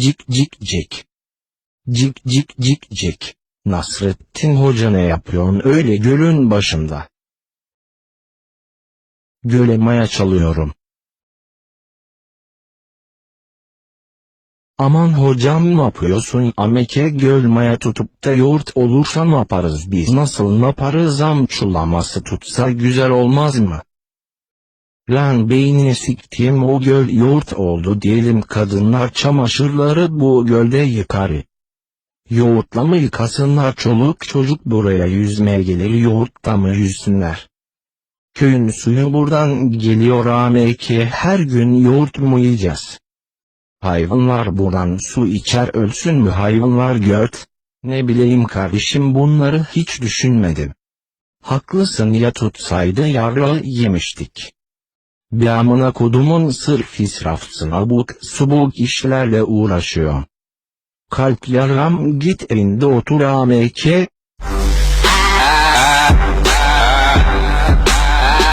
Cik cik cik. Cik cik cik cik. Nasrettin Hoca ne yapıyorsun öyle gölün başında? Göle maya çalıyorum. Aman hocam ne yapıyorsun ameke göl maya tutup da yoğurt olursa ne yaparız biz nasıl ne yaparız amçulaması tutsa güzel olmaz mı? Lan beynini siktiğim o göl yoğurt oldu diyelim kadınlar çamaşırları bu gölde yıkar. Yoğurtla mı yıkasınlar çoluk çocuk buraya yüzmeye gelir yoğurtla mı yüzsünler? Köyün suyu buradan geliyor ameke her gün yoğurt mu yiyeceğiz? Hayvanlar buradan su içer ölsün mü hayvanlar göt? Ne bileyim kardeşim bunları hiç düşünmedim. Haklısın ya tutsaydı yarrağı yemiştik. Bir amına kodumun sırf israfsın abuk subuk işlerle uğraşıyor. Kalp yaram git evinde otur ameke,